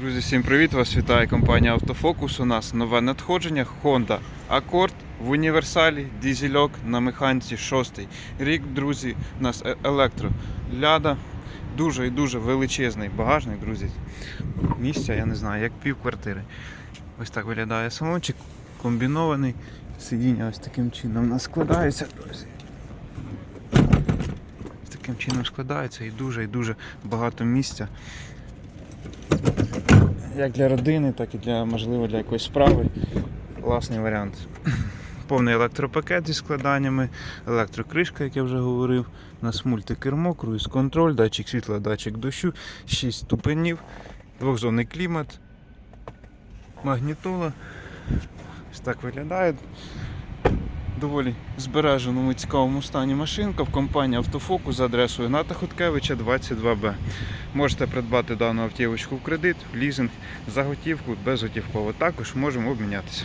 Друзі, всім привіт! Вас вітає компанія Автофокус. У нас нове надходження Honda Accord в універсалі, дізельок на механіці 6 рік, друзі. У нас е- електро ляда. Дуже і дуже величезний багажник, друзі. Місця, я не знаю, як пів квартири. Ось так виглядає салончик, комбінований. Сидіння ось таким чином у нас складається, друзі. Ось таким чином складається і дуже і дуже багато місця як для родини, так і для, можливо, для якоїсь справи. Класний варіант. Повний електропакет зі складаннями, електрокришка, як я вже говорив. У нас мультикермо, круїз контроль, датчик світла, датчик дощу, 6 ступенів, двохзонний клімат, магнітола. Ось так виглядає. Доволі збереженому цікавому стані машинка в компанії Автофокус за адресою Ната Хуткевича 22Б. Можете придбати дану автівочку в кредит, в лізинг, за готівку, безготівково. Також можемо обмінятися.